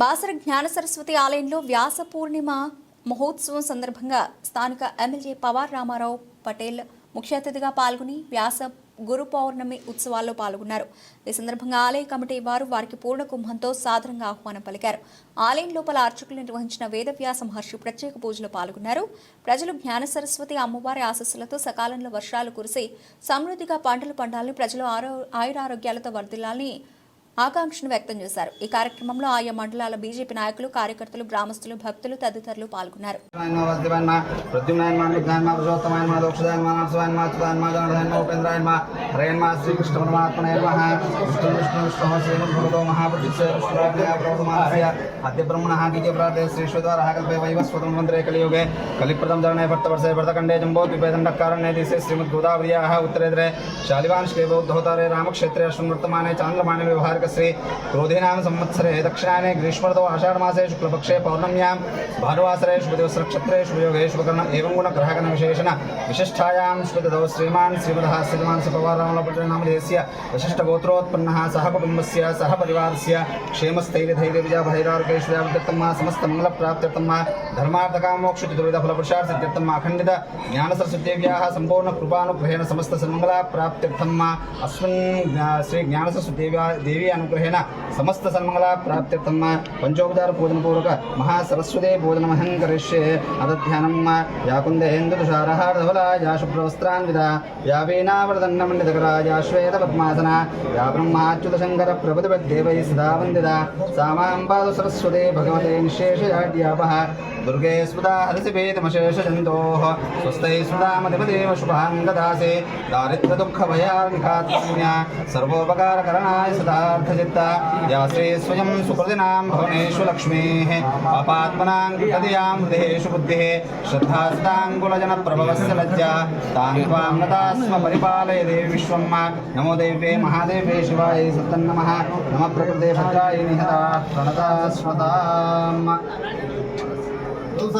బాసర జ్ఞాన సరస్వతి ఆలయంలో వ్యాస పూర్ణిమ మహోత్సవం సందర్భంగా స్థానిక ఎమ్మెల్యే పవార్ రామారావు పటేల్ ముఖ్య అతిథిగా పాల్గొని వ్యాస గురు పౌర్ణమి ఉత్సవాల్లో పాల్గొన్నారు. ఈ సందర్భంగా ఆలయ కమిటీ వారు వారికి పూర్ణ కుంభంతో సాదరంగా ఆహ్వానం పలికారు. ఆలయం లోపల అర్చకులు నిర్వహించిన వేదవ్యాస మహర్షి ప్రత్యేక పూజలో పాల్గొన్నారు. ప్రజలు జ్ఞాన సరస్వతి అమ్మవారి ఆశస్సులతో సకాలంలో వర్షాలు కురిసి సమృద్ధిగా పంటలు పండాలని ప్రజలు ఆరో ఆయురారోగ్యాలతో వర్ధిల్లాలని ఆకాంక్షను వ్యక్తం చేశారు ఈ కార్యక్రమంలో ఆయా మండలాల బీజేపీ నాయకులు కార్యకర్తలు గ్రామస్తులు భక్తులు తదితరులు పాల్గొన్నారు నాయన్మా हरेन्मा श्रीकृष्णपरमात्मने नमः विष्णु विष्णु विष्णुः श्रीमद्भगवतो महापुरुषस्य प्रवर्तमानस्य अद्य ब्रह्मणः गीतप्राते श्रीश्वद्वारः कल्पे वैवस्वतं मन्त्रे कलियुगे कलिप्रदं चरणे भट्टवर्षे भरतखण्डे जम्बोद्विपेदण्डकारण्ये दिशे श्रीमद्गोदावर्याः उत्तरेतरे शालिवांशके बौद्धोत्तरे रामक्षेत्रे अश्ववर्तमाने चान्द्रमाणे व्यवहारकश्री क्रोधीनां आषाढमासे शुक्लपक्षे पौर्णम्यां भानुवासरे शुभदिवसनक्षत्रे शुभयोगे शुभकर्ण एवं गुणग्रहगणविशेषण विशिष्ठायां श्रुतदौ श्रीमान् श्रीमद श्रीमान् सपवारामलपटनामधेयस्य वशिष्ठगोत्रोत्पन्नः सह कुटुम्बस्य सह परिवारस्य क्षेमस्थैर्यधैर्यविजयभैरार्कैश्वर्यावृत्तम् समस्तमङ्गलप्राप्त्यर्थम् धर्मार्थकामोक्षचतुर्विधफलपुरुषार्थसिद्ध्यर्थम् अखण्डित ज्ञानसरस्वतीव्याः सम्पूर्णकृपानुग्रहेण समस्तसन्मङ्गलाप्राप्त्यर्थम् अस्मिन् ज्ञा- श्री ज्ञानसरस्वतीव्या देवी अनुग्रहेण समस्तसन्मङ्गलाप्राप्त्यर्थम् पञ्चोपचारपूजनपूर्वक महासरस्वती पूजनमहं करिष्ये अदध्यानं या कुन्देन्दुतुषारः धवला या शुभ्रवस्त्रान्विता या वीणावरदण्डमण्डितकरा या श्वेतपद्मासना या ब्रह्माच्युतशङ्करप्रभुतिपद्देवैः सदा वन्दिता सा माँ पादु सरस्वती भगवते निःशेषजाड्यापः। दुर्गे स्मृता हरसिभेदमशेषजन्तोः स्वस्तैः स्मृतामधिपदेव शुभाङ्गदासे। दारिद्र्यदुःखभयार्निखात्म्या सर्वोपकारकरणाय सदार्थचित्ता। या श्री स्वयं सुकृतिनां भवनेषु लक्ष्मीः। पापात्मनां कृतधियाँ हृदयेषु बुद्धिः। श्रद्धा सदाङ्कुलजनप्रभवस्य लज्जा। तां त्वां नता स्म परिपालय देवी विश्वं नमो देव्ये महादेवे शिवाय सत्तन्नमः नमः। प्रकृते भद्राय निहता प्रणता स्वताम्